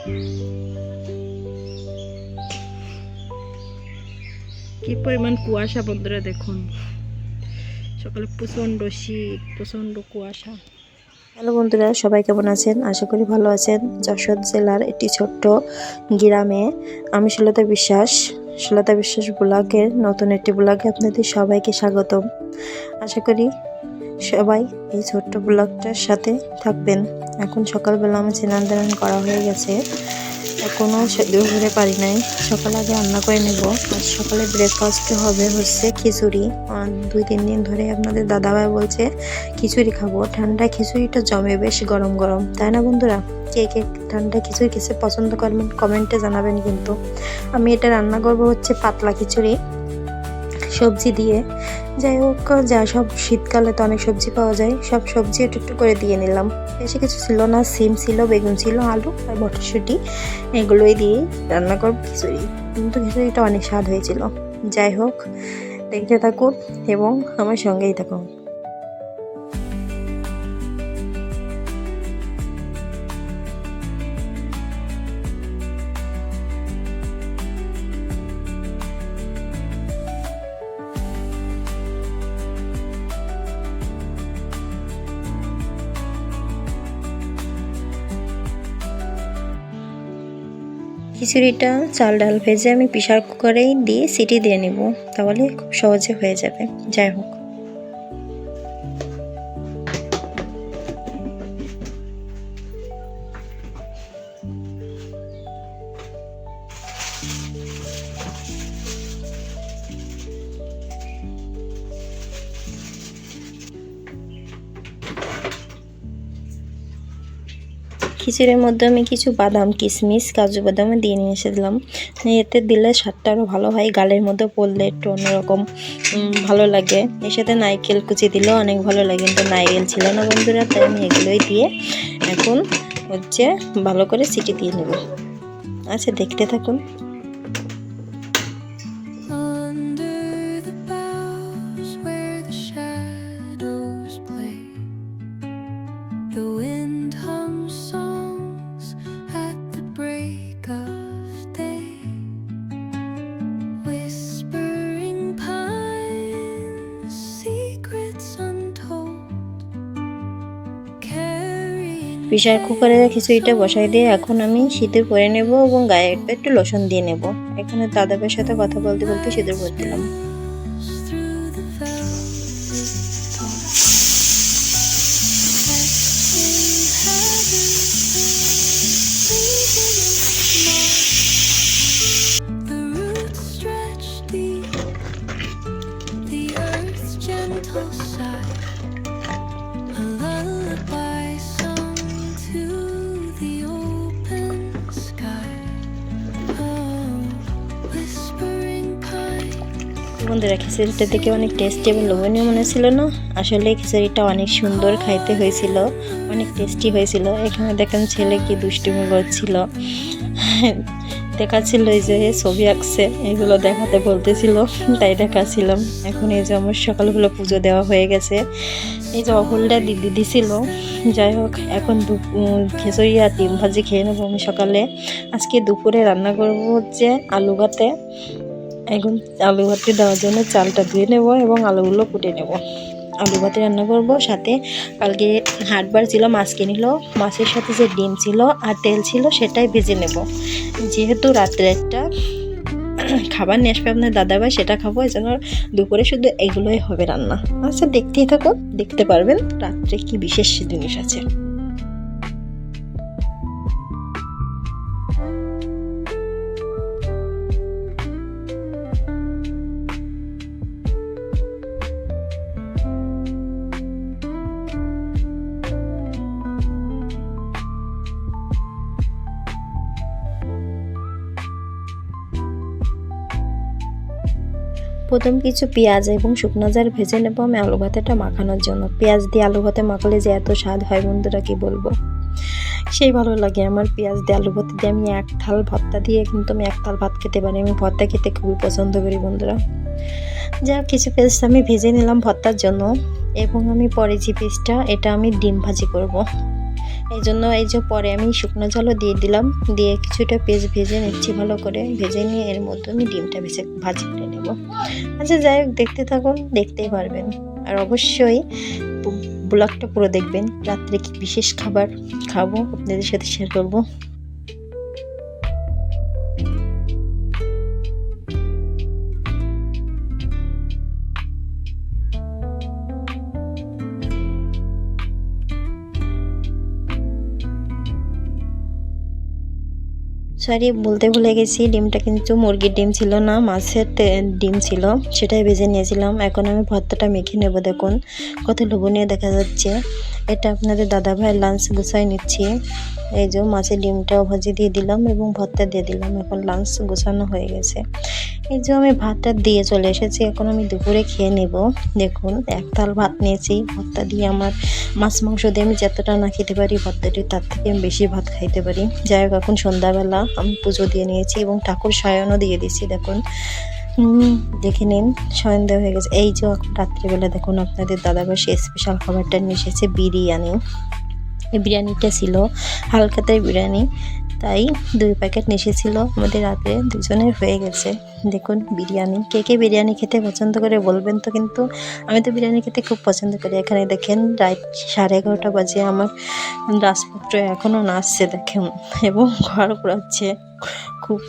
কি পরিমাণ কুয়াশা বন্ধুরা দেখুন। সকালে প্রচণ্ড শীত, প্রচণ্ড কুয়াশা। হ্যালো বন্ধুরা, সবাই কেমন আছেন? আশা করি ভালো আছেন। যশোর জেলার একটি ছোট্ট গ্রামে আমি সুলতা বিশ্বাস সুলতা বিশ্বাস ব্লগের নতুন একটি ব্লগে আপনাদের সবাইকে স্বাগতম। আশা করি সবাই এই ছোট্ট ব্লগটার সাথে থাকবেন। এখন সকালবেলা আমার স্নান দান করা হয়ে গেছে। এখনও দুপুরে পারি নাই। সকাল আগে রান্না করে নেব। আর সকালে ব্রেকফাস্টে হবে হচ্ছে খিচুড়ি। দুই, তিন দিন ধরে আপনাদের দাদাভাই বলছে, খিচুড়ি খাব। ঠান্ডা খিচুড়িটা জমে বেশ গরম গরম। তাই না বন্ধুরা? কে কে ঠান্ডা খিচুড়ি কিসে পছন্দ করবেন কমেন্টে জানাবেন কিন্তু। আমি এটা রান্না করব হচ্ছে পাতলা খিচুড়ি। সবজি দিয়ে। যাই হোক, যা সব শীতকালে তো অনেক সবজি পাওয়া যায়, সব সবজি একটু একটু করে দিয়ে নিলাম। বেশি কিছু ছিল না, সিম ছিল, বেগুন ছিল, আলু আর মটরশুঁটি। এগুলোই দিয়ে রান্না করব খিচুড়ি। কিন্তু খিচুড়িটা অনেক স্বাদ হয়েছিল। যাই হোক, দেখতে থাকুন এবং আমার সঙ্গেই থাকুন। খিচুড়িটা, চাল, ডাল ভেজে আমি প্রেশার কুকারেই দিয়ে সিটি দিয়ে নেব। তাহলে খুব সহজে হয়ে যাবে। যাই হোক। খিচুড়ির মধ্যে আমি কিছু বাদাম কিশমিশ কাজু বাদামও দিয়ে নিয়ে এসে দিলাম। এতে দিলে স্বাদটা আরও ভালো হয়, গালের মধ্যে পড়লে একটু অন্যরকম ভালো লাগে। এর সাথে নারকেল কুচি দিলেও অনেক ভালো লাগে, কিন্তু নারকেল ছিল না বন্ধুরা, তাই আমি এগুলোই দিয়ে এখন হচ্ছে ভালো করে সিটি দিয়ে নেব। আচ্ছা দেখতে থাকুন। প্রেশার কুকারে খিচুড়িটা বসাই দিয়ে এখন আমি সিঁদুর পরে নেব এবং গায়ে একটু লোশন দিয়ে নেব। এখানে দাদাবের সাথে কথা বলতে বলতে সিঁদুর পরে দিলাম বন্ধুরা খিচুড়িটা দেখে অনেক টেস্টি এবং লোভনীয় মনে ছিল না? আসলে খিচুড়িটা অনেক সুন্দর খাইতে হয়েছিল, অনেক টেস্টি হয়েছিল। এখানে দেখেন ছেলে কি দুষ্টুমি করছিল। দেখাচ্ছিল এই যে ছবি আঁকছে, এগুলো দেখাতে বলতেছিল, তাই দেখাচ্ছিলাম। এখন এই যে আমার সকালগুলো পুজো দেওয়া হয়ে গেছে। এই যে অকুলটা দিদি দিছিল, যাই হোক, এখন খিচুড়ি আর ডিম ভাজি খেয়ে নেব আমি সকালে। আজকে দুপুরে রান্না করব হচ্ছে আলু ভাতে। এখন আলু ভাতে দেওয়ার জন্য চালটা ধুয়ে নেব এবং আলুগুলো কুটে নেব। আলু ভাতে রান্না করব, সাথে কালকে হাটবার ছিল, মাছ কিনিল, মাছের সাথে যে ডিম ছিল আর তেল ছিল সেটাই ভেজে নেব। যেহেতু রাত্রে একটা খাবার নিয়ে আসবে আপনার দাদাভাই, সেটা খাব, এই জন্য দুপুরে শুধু এগুলোই হবে রান্না। আচ্ছা দেখতেই থাকো দেখতে পারবেন রাত্রে কি বিশেষ জিনিস আছে। প্রথম কিছু পেঁয়াজ এবং শুকনো জার ভেজে নেব। আমি আলু ভাতেটা মাখানোর জন্য। পেঁয়াজ দিয়ে আলু ভাতে মাখলে যে এত স্বাদ হয় বন্ধুরা, কি বলব? সেই ভালো লাগে আমার পেঁয়াজ দিয়ে আলু ভাতে দিয়ে আমি এক থাল ভর্তা দিয়ে কিন্তু আমি এক থাল ভাত খেতে পারি। আমি ভর্তা খেতে খুবই পছন্দ করি বন্ধুরা। যা কিছু পেস্ট আমি ভেজে নিলাম ভর্তার জন্য এবং আমি পরে যে পেস্টটা এটা আমি ডিম ভাজি করব। এই জন্য এই যে পরে আমি শুকনো জলও দিয়ে দিলাম। দিয়ে কিছুটা পেজ ভেজে নিচ্ছি ভালো করে। ভেজে নিয়ে এর মধ্যে আমি ডিমটা ভেজে ভাজি করে নেব। আচ্ছা যাই হোক, দেখতে থাকুন, দেখতেই পারবেন। আর অবশ্যই ব্লগটা পুরো দেখবেন। রাত্রে কি বিশেষ খাবার খাব আপনাদের সাথে শেয়ার করব? সরি, বলতে ভুলে গেছি, ডিমটা কিন্তু মুরগির ডিম ছিল না, মাছের ডিম ছিল, সেটাই ভেজে নিয়েছিলাম। এখন আমি ভর্তাটা মেখে নেব, দেখুন, কত লোভনীয় দেখা যাচ্ছে। এটা আপনাদের দাদা ভাই লাঞ্চ গুছাই নিচ্ছি। এই যে মাছের ডিমটাও ভাজি দিয়ে দিলাম এবং ভর্তা দিয়ে দিলাম। এখন লাঞ্চ গোছানো হয়ে গেছে। এই যে আমি ভাতটা দিয়ে চলে এসেছি, এখন আমি দুপুরে খেয়ে নেব। দেখুন এক থাল ভাত নিয়েছি, ভর্তা দিয়ে আমার মাছ মাংস দিয়ে আমি যতটা না খেতে পারি, ভর্তাটি তার থেকে আমি বেশি ভাত খাইতে পারি। যাই হোক, এখন সন্ধ্যাবেলা আমি পুজো দিয়ে নিয়েছি এবং ঠাকুর শয়নও দিয়ে দিয়েছি, দেখুন। দেখে নিন দেওয়া হয়ে গেছে। এই যে রাত্রিবেলা, দেখুন, আপনাদের দাদাভাই সে স্পেশাল খাবারটা নিয়ে এসেছে, বিরিয়ানি। এই বিরিয়ানিটা ছিল হালকাতাই বিরিয়ানি। তাই দুই প্যাকেট এসেছিল আমাদের রাতে দুজনের হয়ে গেছে। দেখুন বিরিয়ানি। কে কে বিরিয়ানি খেতে পছন্দ করে বলবেন তো কিন্তু আমি তো বিরিয়ানি খেতে খুব পছন্দ করি। এখানে দেখেন রাত সাড়ে এগারোটা বাজে। আমার রাজপুত্র এখনও নাচছে দেখেন। এবং ঘর ঘোরাচ্ছে। খুব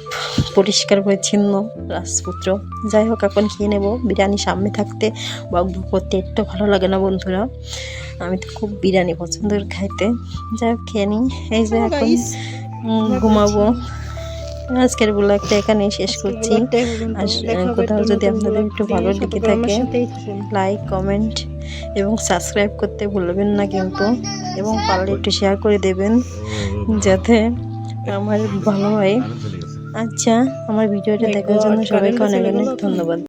পরিষ্কার পরিচ্ছন্ন রাজপুত্র। যাই হোক এখন খেয়ে নেব। বিরিয়ানি সামনে থাকতে বক বক করতে একটু ভালো লাগে না বন্ধুরা। আমি তো খুব বিরিয়ানি পছন্দ করি খাইতে। যাই হোক খেয়ে নিই। এই যে এখন ঘুমাবো। আজকের ব্লগটা এখানেই শেষ করছি। আর কোথাও যদি আপনাদের একটু ভালো লেগে থাকে লাইক কমেন্ট এবং সাবস্ক্রাইব করতে ভুলবেন না কিন্তু। এবং পারলে একটু শেয়ার করে দেবেন যাতে আমার ভালো হয়। আচ্ছা আমার ভিডিওটা দেখার জন্য সবাইকে অনেক অনেক ধন্যবাদ।